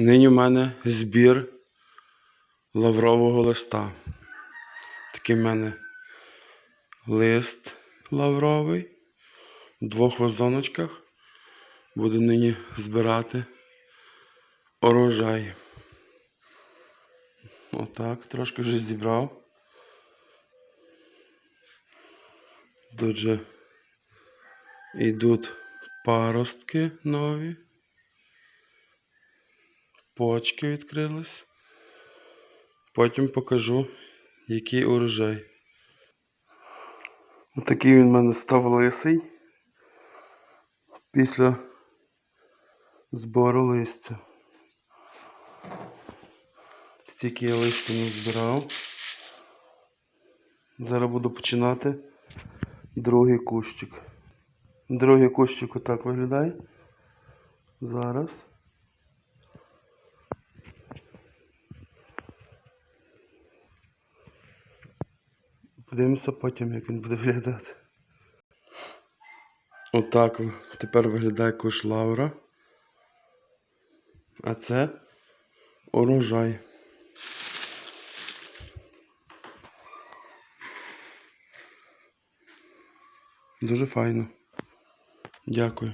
Нині в мене збір лаврового листа. Такий в мене лист лавровий в двох вазоночках. Буду нині збирати урожай. Отак, трошки вже зібрав. Тут же йдуть паростки нові. Почки відкрились. Потім покажу, який урожай. Отакий він в мене став лисий після збору листя. Стільки я листя не збирав. Зараз буду починати другий кущик. Другий кущик отак виглядає. Зараз. Подивимося потім, як він буде виглядати. Отак тепер виглядає куш лавра. А це урожай. Дуже файно. Дякую.